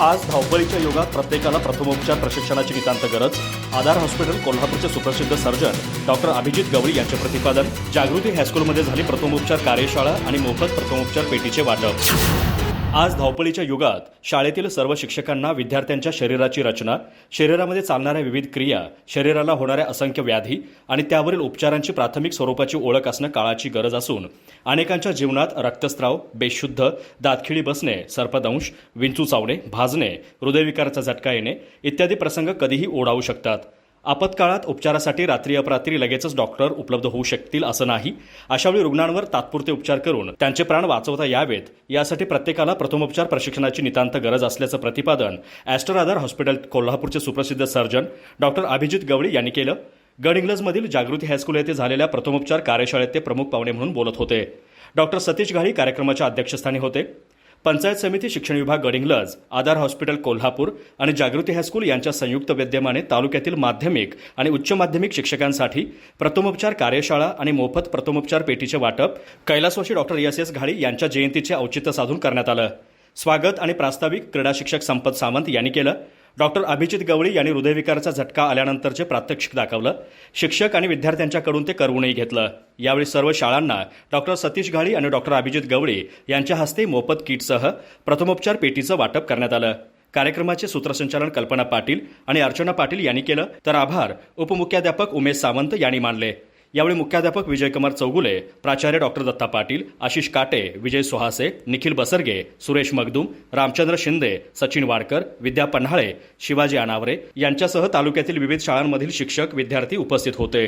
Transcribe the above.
आज धावपळीच्या युगात प्रत्येकाला प्रथमोपचार प्रशिक्षणाची नितांत गरज. आधार हॉस्पिटल कोल्हापूरचे सुप्रसिद्ध सर्जन डॉक्टर अभिजित गवळी यांचे प्रतिपादन. जागृती हायस्कूलमध्ये झाली प्रथमोपचार कार्यशाळा आणि मोफत प्रथमोपचार पेटीचे वाटप. आज धावपळीच्या युगात शाळेतील सर्व शिक्षकांना विद्यार्थ्यांच्या शरीराची रचना शरीरामध्ये चालणाऱ्या विविध क्रिया शरीराला होणाऱ्या असंख्य व्याधी आणि त्यावरील उपचारांची प्राथमिक स्वरूपाची ओळख असणं काळाची गरज असून अनेकांच्या जीवनात रक्तस्राव बेशुद्ध दातखिळी बसणे सर्पदंश विंचू चावणे भाजणे हृदयविकाराचा झटका येणे इत्यादी प्रसंग कधीही ओढावू शकतात. आपत्काळात उपचारासाठी रात्री अपरात्री लगेचच डॉक्टर उपलब्ध होऊ शकतील असं नाही. अशावेळी रुग्णांवर तात्पुरते उपचार करून त्यांचे प्राण वाचवता यावेत. यासाठी प्रत्येकाला प्रथमोपचार प्रशिक्षणाची नितांत गरज असल्याचं प्रतिपादन ॲस्टर आधार हॉस्पिटल कोल्हापूरचे सुप्रसिद्ध सर्जन डॉक्टर अभिजित गवळी यांनी केलं. गडहिंग्लजमधील जागृती हायस्कूल येथे झालेल्या प्रथमोपचार कार्यशाळेत ते प्रमुख पाहुणे म्हणून बोलत होते. डॉक्टर सतीश घाळी कार्यक्रमाच्या अध्यक्षस्थानी होते. पंचायत समिती शिक्षण विभाग गडिंग्लज आधार हॉस्पिटल कोल्हापूर आणि जागृती हायस्कूल यांच्या संयुक्त विद्यमाने तालुक्यातील माध्यमिक आणि उच्च माध्यमिक शिक्षकांसाठी प्रथमोपचार कार्यशाळा आणि मोफत प्रथमोपचार पेटीचे वाटप कैलासवाशी डॉक्टर एस एस घाडी यांच्या जयंतीचे औचित्य साधून करण्यात आलं. स्वागत आणि प्रास्ताविक क्रीडा शिक्षक संपत सावंत यांनी केलं. डॉक्टर अभिजित गवळी यांनी हृदयविकाराचा झटका आल्यानंतरचे प्रात्यक्षिक दाखवलं. शिक्षक आणि विद्यार्थ्यांच्याकडून ते करवूनही घेतलं. यावेळी सर्व शाळांना डॉक्टर सतीश घाळी आणि डॉक्टर अभिजित गवळी यांच्या हस्ते मोफत किटसह प्रथमोपचार पेटीचं वाटप करण्यात आलं. कार्यक्रमाचे सूत्रसंचालन कल्पना पाटील आणि अर्चना पाटील यांनी केलं. तर आभार उपमुख्याध्यापक उमेश सावंत यांनी मानले. यावेळी मुख्याध्यापक विजयकुमार चौगुले प्राचार्य डॉक्टर दत्ता पाटील आशिष काटे विजय सुहासे निखिल बसरगे सुरेश मगदूम रामचंद्र शिंदे सचिन वाडकर विद्या पन्हाळे शिवाजी अनावरे यांच्यासह तालुक्यातील विविध शाळांमधील शिक्षक विद्यार्थी उपस्थित होते.